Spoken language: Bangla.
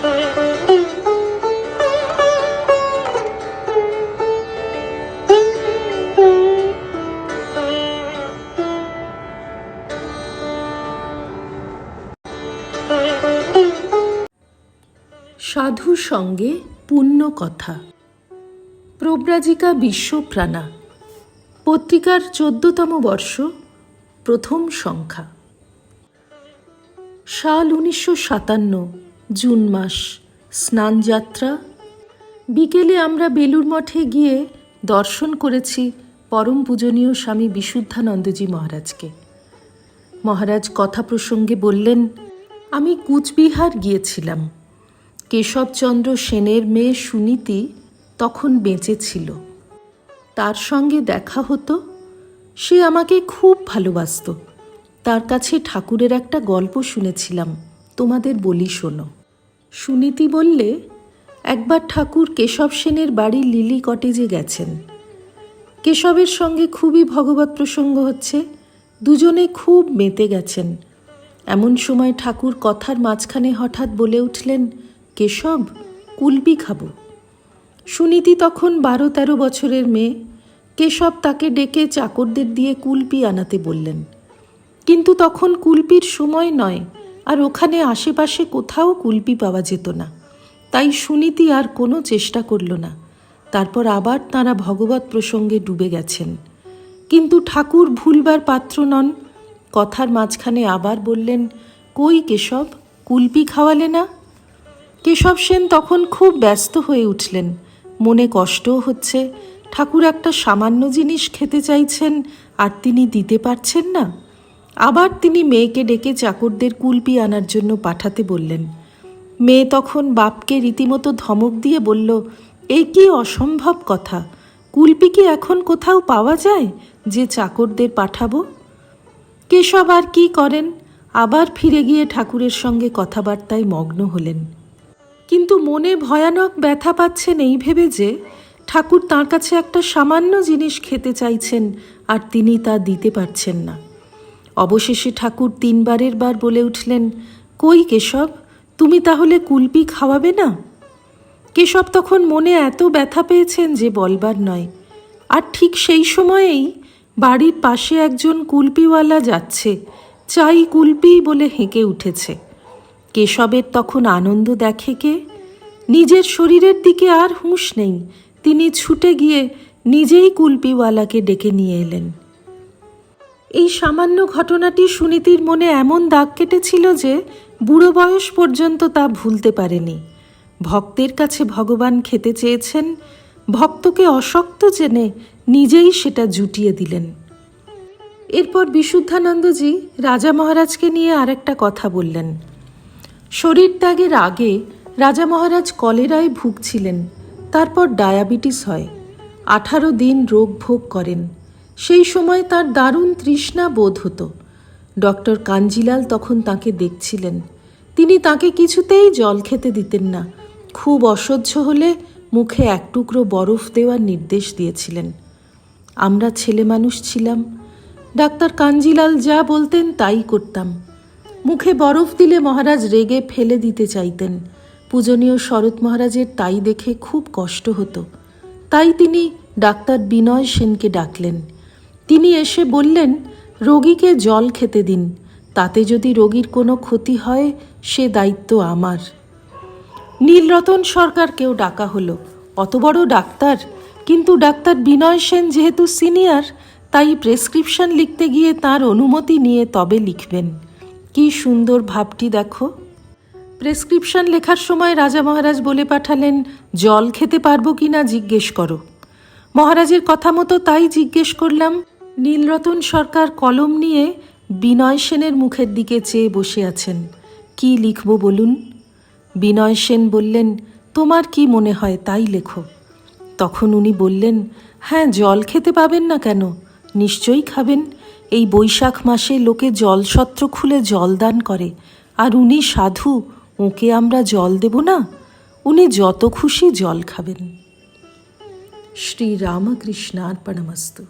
সাধু সঙ্গে পুণ্য কথা প্রব্রাজিকা বিশ্বপ্রাণা। পত্রিকার চোদ্দতম বর্ষ প্রথম সংখ্যা। সাল উনিশশো সাতান্ন। জুন মাস স্নানযাত্রা বিকেলে আমরা বেলুর মঠে গিয়ে দর্শন করেছি পরম পূজনীয় স্বামী বিশুদ্ধানন্দজি মহারাজকে। মহারাজ কথা প্রসঙ্গে বললেন, আমি কুচবিহার গিয়েছিলাম। কেশবচন্দ্র সেনের মেয়ে সুনীতি তখন বেঁচে ছিল। তার সঙ্গে দেখা হতো। সে আমাকে খুব ভালোবাসত। তার কাছে ঠাকুরের একটা গল্প শুনেছিলাম। তোমাদের বলি শোনো। সুনীতি বললে, একবার ঠাকুর কেশব সেনের বাড়ি লিলি কটেজে গেছেন। কেশবের সঙ্গে খুবই ভগবত প্রসঙ্গ হচ্ছে, দুজনে খুব মেতে গেছেন। এমন সময় ঠাকুর কথার মাঝখানে হঠাৎ বলে উঠলেন, কেশব, কুলপি খাব। সুনীতি তখন বারো তেরো বছরের মেয়ে, কেশব তাকে ডেকে চাকরদের দিয়ে কুলপি আনাতে বললেন। কিন্তু তখন কুলপির সময় নয় আর ওখানে আশেপাশে কোথাও কুলপি পাওয়া যেত না। তাই সুনীতি আর কোনো চেষ্টা করল না। তারপর আবার তাঁরা ভগবত প্রসঙ্গে ডুবে গেছেন। কিন্তু ঠাকুর ভুলবার পাত্র নন। কথার মাঝখানে আবার বললেন, কই কেশব, কুলপি খাওয়ালে না? কেশব সেন তখন খুব ব্যস্ত হয়ে উঠলেন। মনে কষ্টও হচ্ছে। ঠাকুর একটা সামান্য জিনিস খেতে চাইছেন, আর তিনি দিতে পারছেন না। আবার তিনি মেয়েকে ডেকে চাকরদের কুলপি আনার জন্য পাঠাতে বললেন। মেয়ে তখন বাপকে রীতিমতো ধমক দিয়ে বলল, এ কি অসম্ভব কথা! কুলপি কি এখন কোথাও পাওয়া যায় যে চাকরদের পাঠাবো? কেশব আর কি করেন? আবার ফিরে গিয়ে ঠাকুরের সঙ্গে কথাবার্তায় মগ্ন হলেন। কিন্তু মনে ভয়ানক ব্যথা পাচ্ছেন এই ভেবে যে ঠাকুর তার কাছে একটা সামান্য জিনিস খেতে চাইছেন আর তিনি তা দিতে পারছেন না। অবশেষে ঠাকুর তিনবারের বার বলে উঠলেন, কই কেশব, তুমি তাহলে কুলপি খাওয়াবে না? কেশব তখন মনে এত ব্যথা পেয়েছেন যে বলবার নয়। আর ঠিক সেই সময়েই বাড়ির পাশে একজন কুলপিওয়ালা যাচ্ছে, চাই কুলপি বলে হেঁকে উঠেছে। কেশবের তখন আনন্দ দেখে কে? নিজের শরীরের দিকে আর হুঁশ নেই। তিনি ছুটে গিয়ে নিজেই কুলপিওয়ালাকে ডেকে নিয়ে এলেন। এই সামান্য ঘটনাটি সুনীতির মনে এমন দাগ কেটেছিল যে বুড়ো বয়স পর্যন্ত তা ভুলতে পারেনি। ভক্তের কাছে ভগবান খেতে চেয়েছেন, ভক্তকে অশক্ত জেনে নিজেই সেটা জুটিয়ে দিলেন। এরপর বিশুদ্ধানন্দজি রাজা মহারাজকে নিয়ে আরেকটা কথা বললেন। শরীর ত্যাগের আগে রাজা মহারাজ কলেরায় ভুগছিলেন, তারপর ডায়াবেটিস হয়। আঠারো দিন রোগ ভোগ করেন। সেই সময় তার দারুণ তৃষ্ণা বোধ হতো। ডক্টর কাঞ্জিলাল তখন তাকে দেখছিলেন। তিনি তাকে কিছুতেই জল খেতে দিতেন না। খুব অসহ্য হলে মুখে এক টুকরো বরফ দেওয়ার নির্দেশ দিয়েছিলেন। আমরা ছেলে মানুষ ছিলাম। ডাক্তার কাঞ্জিলাল যা বলতেন তাই করতাম। মুখে বরফ দিলে মহারাজ রেগে ফেলে দিতে চাইতেন। পূজনীয় শরৎ মহারাজের তাই দেখে খুব কষ্ট হতো। তাই তিনি ডাক্তার বিনয় সেনকে ডাকলেন। তিনি এসে বললেন, রোগীকে জল খেতে দিন, তাতে যদি রোগীর কোনো ক্ষতি হয়, সে দায়িত্ব আমার। নীলরতন সরকারকেও ডাকা হলো। অত বড় ডাক্তার, কিন্তু ডাক্তার বিনয় সেন যেহেতু সিনিয়র, তাই প্রেসক্রিপশন লিখতে গিয়ে তার অনুমতি নিয়ে তবে লিখবেন। কি সুন্দর ভাবটি দেখো। প্রেসক্রিপশন লেখার সময় রাজা মহারাজ বলে পাঠালেন, জল খেতে পারব কি না জিজ্ঞেস করো। মহারাজের কথা মতো তাই জিজ্ঞেস করলাম নীলরতন সরকার কলম নিয়ে বিনয় সেনের মুখের দিকে চেয়ে বসে আছেন। কি লিখব বলুন? বিনয় সেন বললেন, তোমার কি মনে হয় তাই লেখো। তখন উনি বললেন হ্যাঁ জল খেতে পাবেন না কেন? নিশ্চয়ই খাবেন। এই বৈশাখ মাসে লোকে জলসত্র খুলে জল দান করে। আর উনি, সাধু, ওকে আমরা জল দেব না? উনি যত খুশি জল খাবেন। শ্রী রামকৃষ্ণার্পণমস্তু